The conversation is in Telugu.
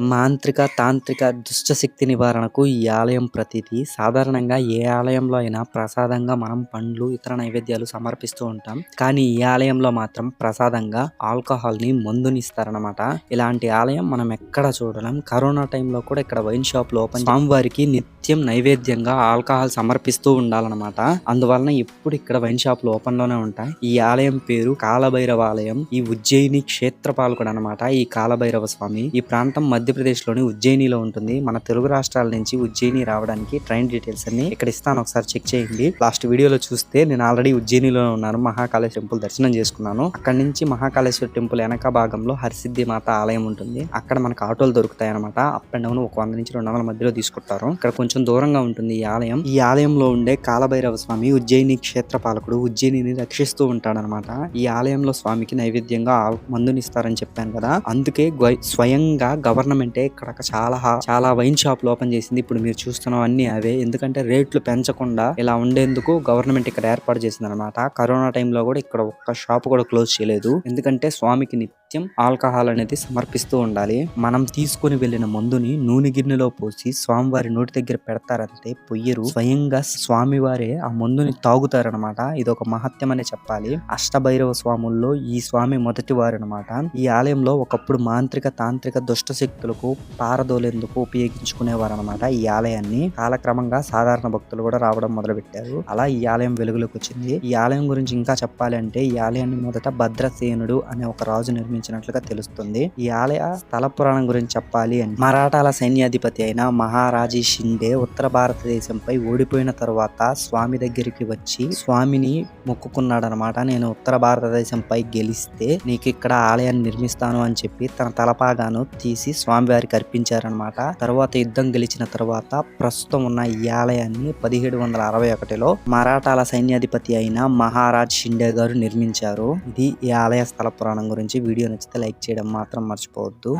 మాంత్రిక, తాంత్రిక దుష్టశక్తి నివారణకు ఈ ఆలయం ప్రతిది సాధారణంగా ఏ ఆలయంలో అయినా ప్రసాదంగా మనం పండ్లు, ఇతర నైవేద్యాలు సమర్పిస్తూ ఉంటాం. కానీ ఈ ఆలయంలో మాత్రం ప్రసాదంగా ఆల్కహాల్ని మందునిస్తారనమాట. ఇలాంటి ఆలయం మనం ఎక్కడ చూడలేం. కరోనా టైంలో కూడా ఇక్కడ వైన్ షాప్లు ఓపెన్ స్వామివారికి నిత్యం నైవేద్యంగా ఆల్కహాల్ సమర్పిస్తూ ఉండాలన్నమాట. అందువలన ఎప్పుడు ఇక్కడ వైన్ షాప్లు ఓపెన్లోనే ఉంటాయి. ఈ ఆలయం పేరు కాలభైరవ ఆలయం. ఈ ఉజ్జయిని క్షేత్రపాలకుడు అనమాట ఈ కాలభైరవ స్వామి. ఈ ప్రాంతం మధ్యప్రదేశ్లోని ఉజ్జయినిలో ఉంటుంది. మన తెలుగు రాష్ట్రాల నుంచి ఉజ్జయిని రావడానికి ట్రైన్ డీటెయిల్స్ అన్ని ఇక్కడ ఇస్తాను ఒకసారి చెక్ చేయండి. లాస్ట్ వీడియోలో చూస్తే నేను ఆల్రెడీ ఉజ్జయినిలో ఉన్నాను. మహాకాళేశ్వర టెంపుల్ దర్శనం చేసుకున్నాను. అక్కడ నుంచి మహాకాళేశ్వర టెంపుల్ వెనక భాగంలో హరిసిద్ధి మాత ఆలయం ఉంటుంది. అక్కడ మనకు ఆటోలు దొరుకుతాయి అనమాట. అప్ అండ్ డౌన్ ఒక వంద నుంచి రెండు వందల మధ్యలో తీసుకుంటారు. ఇక్కడ కొంచెం కొంచెం దూరంగా ఉంటుంది ఈ ఆలయం. ఈ ఆలయంలో ఉండే కాలభైరవ స్వామి ఉజ్జయిని క్షేత్ర పాలకుడు ఉజ్జయినిని రక్షిస్తూ ఉంటాడనమాట. ఈ ఆలయంలో స్వామికి నైవేద్యంగా మందునిస్తారని చెప్పాను కదా అందుకే స్వయంగా గవర్నమెంటే ఇక్కడ చాలా చాలా వైన్ షాప్లు ఓపెన్ చేసింది. ఇప్పుడు మీరు చూస్తున్నవన్నీ అవే ఎందుకంటే రేట్లు పెంచకుండా ఇలా ఉండేందుకు గవర్నమెంట్ ఇక్కడ ఏర్పాటు చేసింది అనమాట. కరోనా టైంలో కూడా ఇక్కడ ఒక్క షాప్ కూడా క్లోజ్ చేయలేదు. ఎందుకంటే స్వామికి నిత్యం ఆల్కహాల్ అనేది సమర్పిస్తూ ఉండాలి. మనం తీసుకుని వెళ్ళిన మందుని నూనె గిన్నెలో పోసి స్వామివారి నోటి దగ్గర పెడతారంటే పొయ్యరు స్వయంగా స్వామివారే ఆ మందుని తాగుతారనమాట. ఇది ఒక మహత్యమనే అనే చెప్పాలి. అష్టభైరవ స్వాముల్లో ఈ స్వామి మొదటి వారు అనమాట. ఈ ఆలయంలో ఒకప్పుడు మాంత్రిక తాంత్రిక దుష్ట శక్తులకు పారదోలేందుకు ఉపయోగించుకునేవారు అనమాట ఈ ఆలయాన్ని కాలక్రమంగా సాధారణ భక్తులు కూడా రావడం మొదలు పెట్టారు అలా ఈ ఆలయం వెలుగులోకి వచ్చింది ఈ ఆలయం గురించి ఇంకా చెప్పాలి అంటే ఈ ఆలయాన్ని మొదట భద్రసేనుడు అనే ఒక రాజు నిర్మించినట్లుగా తెలుస్తుంది. ఈ ఆలయ స్థల పురాణం గురించి చెప్పాలి అని మరాఠాల సైన్యాధిపతి అయిన మహారాజీ షిండే ఉత్తర భారతదేశంపై ఓడిపోయిన తరువాత స్వామి దగ్గరికి వచ్చి స్వామిని మొక్కుకున్నాడనమాట నేను ఉత్తర భారతదేశంపై గెలిస్తే నీకు ఇక్కడ ఆలయాన్ని నిర్మిస్తాను అని చెప్పి తన తలపాగాను తీసి స్వామివారికి అర్పించారనమాట తర్వాత యుద్ధం గెలిచిన తర్వాత ప్రస్తుతం ఉన్న ఈ ఆలయాన్ని పదిహేడు వందల అరవై ఒకటిలో మరాఠాల సైన్యాధిపతి అయిన మహారాజ్ షిండే గారు నిర్మించారు. ఇది ఈ ఆలయ స్థల పురాణం గురించి వీడియో నచ్చితే లైక్ చేయడం మాత్రం మర్చిపోవద్దు.